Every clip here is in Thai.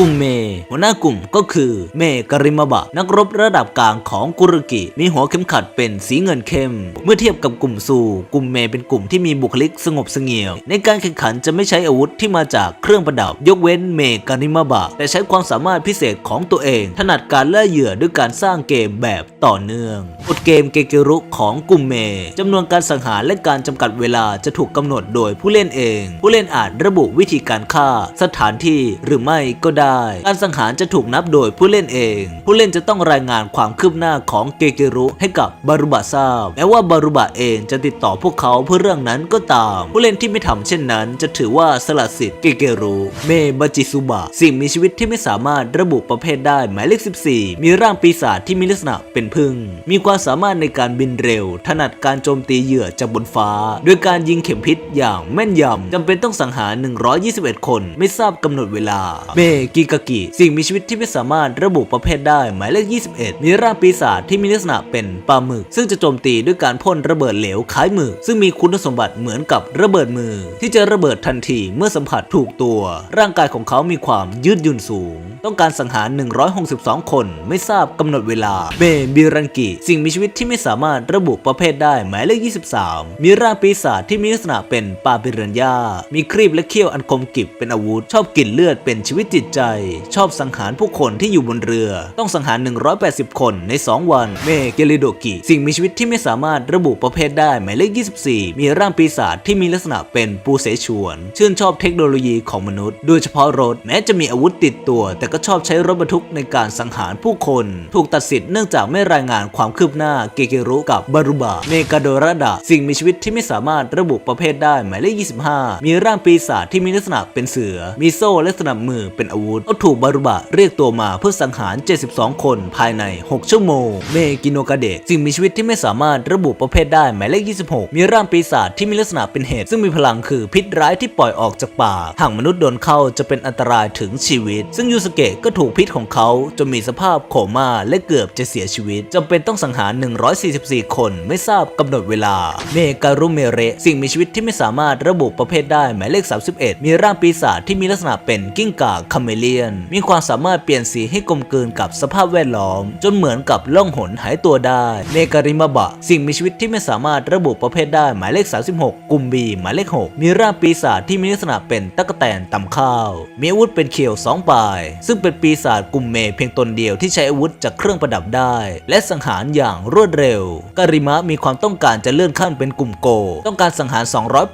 กลุ่มเม หัวหน้ากลุ่มก็คือเมกริมาบะ นักรบระดับกลางของกุรกิ มีหัวเข็มขัดเป็นสีเงินเข้ม เมื่อเทียบกับกลุ่มซูกลุ่มเมเป็นกลุ่มที่มีบุคลิกสงบเสงี่ยม ในการแข่งขันจะไม่ใช้อาวุธที่มาจากเครื่องประดับ ยกเว้นเมกริมาบะ แต่ใช้ความสามารถพิเศษของตัวเอง ถนัดการล่าเหยื่อด้วยการสร้างเกมแบบต่อเนื่องกฎเกมเกเกรุของกลุ่มเมจำนวนการสังหารและการจำกัดเวลาจะถูกกำหนดโดยผู้เล่นเอง ผู้เล่นอาจระบุวิธีการฆ่า สถานที่หรือไม่ก็ได้การสังหารจะถูกนับโดยผู้เล่นเอง ผู้เล่นจะต้องรายงานความคืบหน้าของเกเกรุให้กับบารุบะทราบแม้ว่าบารุบะเองจะติดต่อพวกเขาเพื่อเรื่องนั้นก็ตาม ผู้เล่นที่ไม่ทำเช่นนั้น จะถือว่าสละสิทธิ์เกเกรุเมบาจิซุบะสิ่งมีชีวิตที่ไม่สามารถระบุประเภทได้หมายเลข 14 มีร่างปีศาจที่มีลักษณะเป็นพึ่ง มีความสามารถในการบินเร็ว ถนัดการโจมตีเหยื่อจากบนฟ้า โดยการยิงเข็มพิษอย่างแม่นยำจำเป็นต้องสังหาร 121 คน ไม่ทราบกำหนดเวลา เมกกากิ สิ่งมีชีวิตที่ไม่สามารถระบุประเภทได้ หมายเลข 21 มีร่างปีศาจที่มีลักษณะเป็นปลาหมึก ซึ่งจะโจมตีด้วยการพ่นระเบิดเหลวคล้ายหมึก ซึ่งมีคุณสมบัติเหมือนกับระเบิดมือ ที่จะระเบิดทันทีเมื่อสัมผัสถูกตัว ร่างกายของเขามีความยืดหยุ่นสูง ต้องการสังหาร 162 คนไม่ทราบกำหนดเวลาเมบิรันกิสิ่งมีชีวิตที่ไม่สามารถระบุประเภทได้ หมายเลข 23 มีร่างปีศาจที่มีลักษณะเป็นปลาปิรันยามีครีบและเขี้ยวอันคมกริบเป็นอาวุธชอบกินเลือดเป็นชีวิตจิตใจชอบสังหารผู้คนที่อยู่บนเรือ ต้องสังหาร 180 คนใน 2 วัน เมเกลิโดกิ สิ่งมีชีวิตที่ไม่สามารถระบุประเภทได้หมายเลข 24 มีร่างปีศาจที่มีลักษณะเป็นปูเสฉวน ชื่นชอบเทคโนโลยีของมนุษย์ โดยเฉพาะรถ แม้จะมีอาวุธติดตัว แต่ก็ชอบใช้รถบรรทุกในการสังหารผู้คน ถูกตัดสิทธิ์เนื่องจากไม่รายงานความคืบหน้าเกเกรุกับบารุบะเมกาโดราดะสิ่งมีชีวิตที่ไม่สามารถระบุประเภทได้หมายเลข 25 มีร่างปีศาจที่มีลักษณะเป็นเสือ มีโซ่และสนับมือเป็นอาวุธเขาถูกบารุบะเรียกตัวมาเพื่อสังหาร 72 คนภายใน 6 ชั่วโมง เมกิโนกาเดะสิ่งมีชีวิตที่ไม่สามารถระบุประเภทได้หมายเลข 26 มีร่างปีศาจที่มีลักษณะเป็นเหตุซึ่งมีพลังคือพิษร้ายที่ปล่อยออกจากปากหากมนุษย์โดนเข้าจะเป็นอันตรายถึงชีวิต ซึ่งยูสเกะก็ถูกพิษของเขาจนมีสภาพโคม่าและเกือบจะเสียชีวิตจำเป็นต้องสังหาร 144 คนไม่ทราบกำหนดเวลา เมการุเมเรสิ่งมีชีวิตที่ไม่สามารถระบุประเภทได้หมายเลข 31 มีร่างปีศาจที่มีลักษณะเป็นกิ้งก่าคาเมเลียน มีความสามารถเปลี่ยนสีให้กลมกลืนกับสภาพแวดล้อม จนเหมือนกับล่องหนหายตัวได้เมการิมาบะ สิ่งมีชีวิตที่ไม่สามารถระบุประเภทได้หมายเลข 36 กลุ่มบีหมายเลข 6 มีร่างปีศาจที่มีลักษณะเป็นตะกแตนตำข้าว มีอาวุธเป็นเขียวสองปลาย ซึ่งเป็นปีศาจกลุ่มเมเพียงตนเดียวที่ใช้อาวุธจากเครื่องประดับได้ และสังหารอย่างรวดเร็ว การิมะมีความต้องการจะเลื่อนขั้นเป็นกลุ่มโก ต้องการสังหาร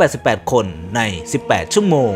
288 คนใน 18 ชั่วโมง